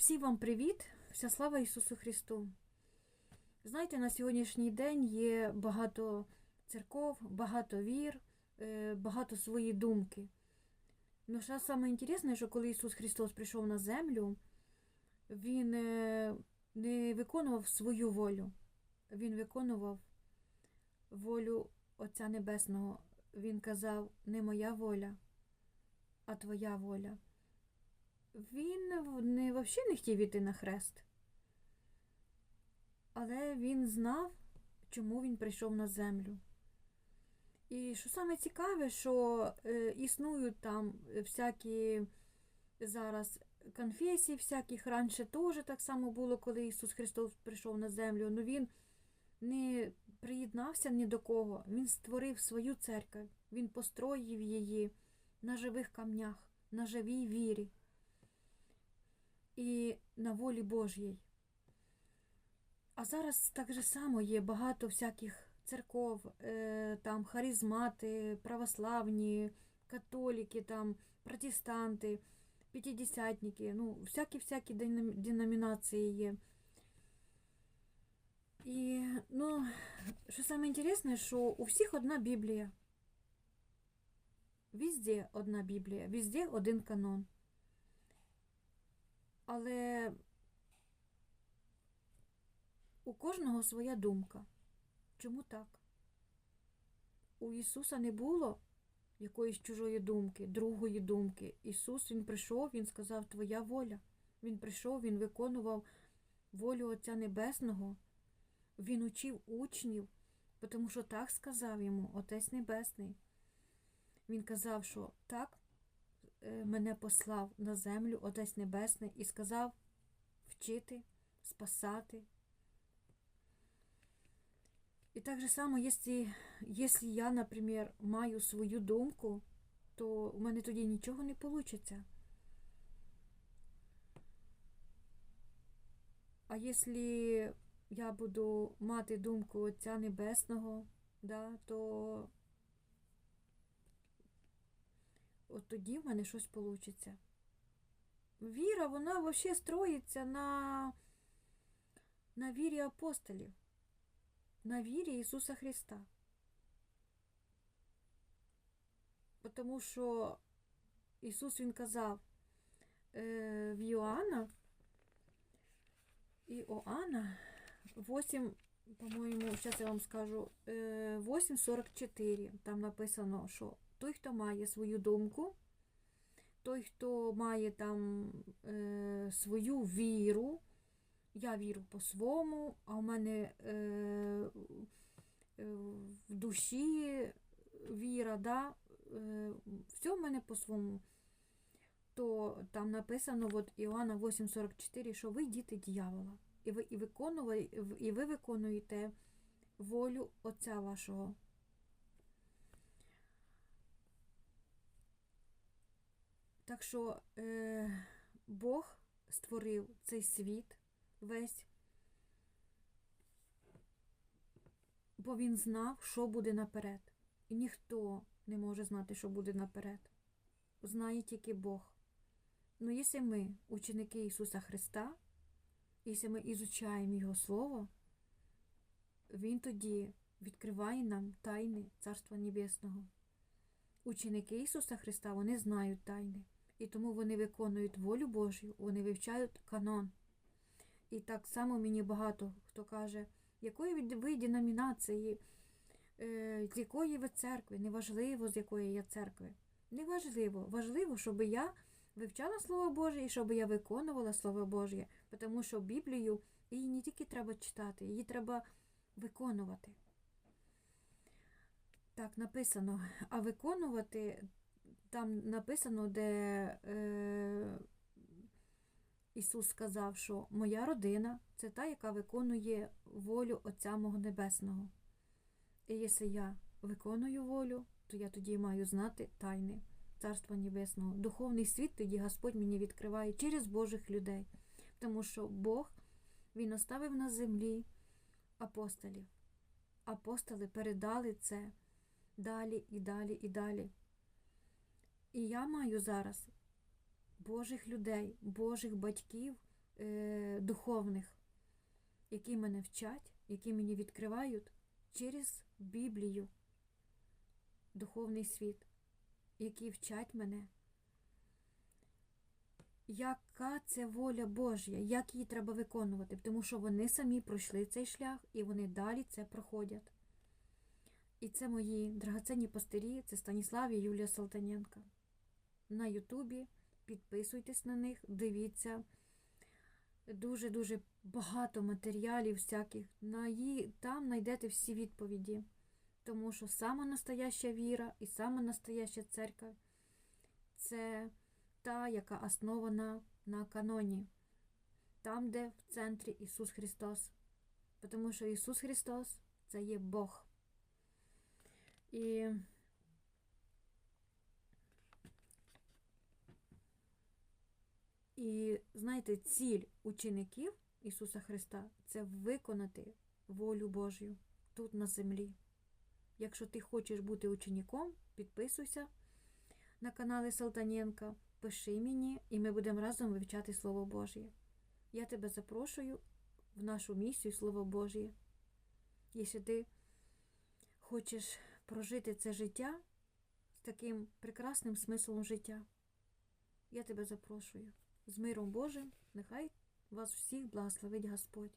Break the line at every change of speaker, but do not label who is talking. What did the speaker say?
Всім вам привіт! Вся слава Ісусу Христу! Знаєте, на сьогоднішній день є багато церков, багато вір, е, багато свої думки. Ну, що саме інтересне, що коли Ісус Христос прийшов на землю, Він е, не виконував свою волю, Він виконував волю Отця Небесного. Він казав, не моя воля, а твоя воля. Він не, взагалі не хотів іти на хрест. Але він знав, чому він прийшов на землю. І що саме цікаве, що е, існують там всякі зараз конфесії, всяких раніше теж так само було, коли Ісус Христос прийшов на землю. але Він не приєднався ні до кого. Він створив свою церкву, він построїв її на живих камнях, на живій вірі і на волі Божій. А зараз так же само є багато всяких церков, е, там харизмати, православні, католіки, там, протестанти, п'ятидесятники, ну, всякі-всякі деномі- деномінації є. І, ну, що саме інтересне, що у всіх одна Біблія. Везде одна Біблія, везде один канон. Але у кожного своя думка. Чому так? У Ісуса не було якоїсь чужої думки, другої думки. Ісус Він прийшов, Він сказав, Твоя воля. Він прийшов, Він виконував волю Отця Небесного. Він учив учнів, тому що так сказав йому Отець Небесний. Він казав, що так мене послав на землю Отець Небесний і сказав вчити, спасати. І так же само, якщо я, наприклад, маю свою думку, то у мене тоді нічого не вийде. А якщо я буду мати думку Отця Небесного, да, то от тоді в мене щось вийде. Віра, вона взагалі строїться на, на вірі апостолів, на вірі Ісуса Христа. Тому що Ісус Він казав е, в Йоанна, Іоанна 8, по-моєму, зараз я вам скажу, е, 8.44. Там написано, що той, хто має свою думку, той, хто має там е, свою віру, я вірю по-своєму, а в мене е, е, в душі віра, да, е, все в мене по-своєму. То там написано от Іоанна 8,44, що ви діти дьявола, і ви, і, і ви виконуєте волю Отця вашого. Так що е, Бог створив цей світ весь, бо він знав, що буде наперед. І ніхто не може знати, що буде наперед. Знає тільки Бог. Ну, якщо ми, ученики Ісуса Христа, якщо ми ізучаємо Його Слово, Він тоді відкриває нам тайни Царства Небесного. Ученики Ісуса Христа вони знають тайни, і тому вони виконують волю Божю, вони вивчають канон. І так само мені багато хто каже, якої ви деномінації, е, з якої ви церкви, неважливо, з якої я церкви. Неважливо. Важливо, щоб я вивчала Слово Боже і щоб я виконувала Слово Боже, тому що Біблію її не тільки треба читати, її треба виконувати. Так, написано, а виконувати там написано, де е, Ісус сказав, що моя родина це та, яка виконує волю Отця мого Небесного. І якщо я виконую волю, то я тоді маю знати тайни Царства Небесного. Духовний світ тоді Господь мені відкриває через Божих людей. Тому що Бог Він оставив на землі апостолів. Апостоли передали це далі і далі і далі. І я маю зараз Божих людей, Божих батьків, е, духовних, які мене вчать, які мені відкривають через Біблію, духовний світ, які вчать мене. Яка це воля Божя, як її треба виконувати, тому що вони самі пройшли цей шлях і вони далі це проходять. І це мої драгоценні пастирі, це Станіслав і Юлія Салтаненка. На Ютубі підписуйтесь на них, дивіться. Дуже-дуже багато матеріалів всяких. На її, там знайдете всі відповіді. Тому що сама настояща віра і сама настояща церква це та, яка основана на каноні, там, де в центрі Ісус Христос. Тому що Ісус Христос це є Бог. І І знаєте, ціль учеників Ісуса Христа це виконати волю Божю тут на землі. Якщо ти хочеш бути учеником, підписуйся на канали Салтаненка, пиши мені, і ми будемо разом вивчати Слово Божє. Я тебе запрошую в нашу місію Слово Божє. Якщо ти хочеш прожити це життя з таким прекрасним смислом життя, я тебе запрошую з миром Божим, нехай вас всіх благословить Господь.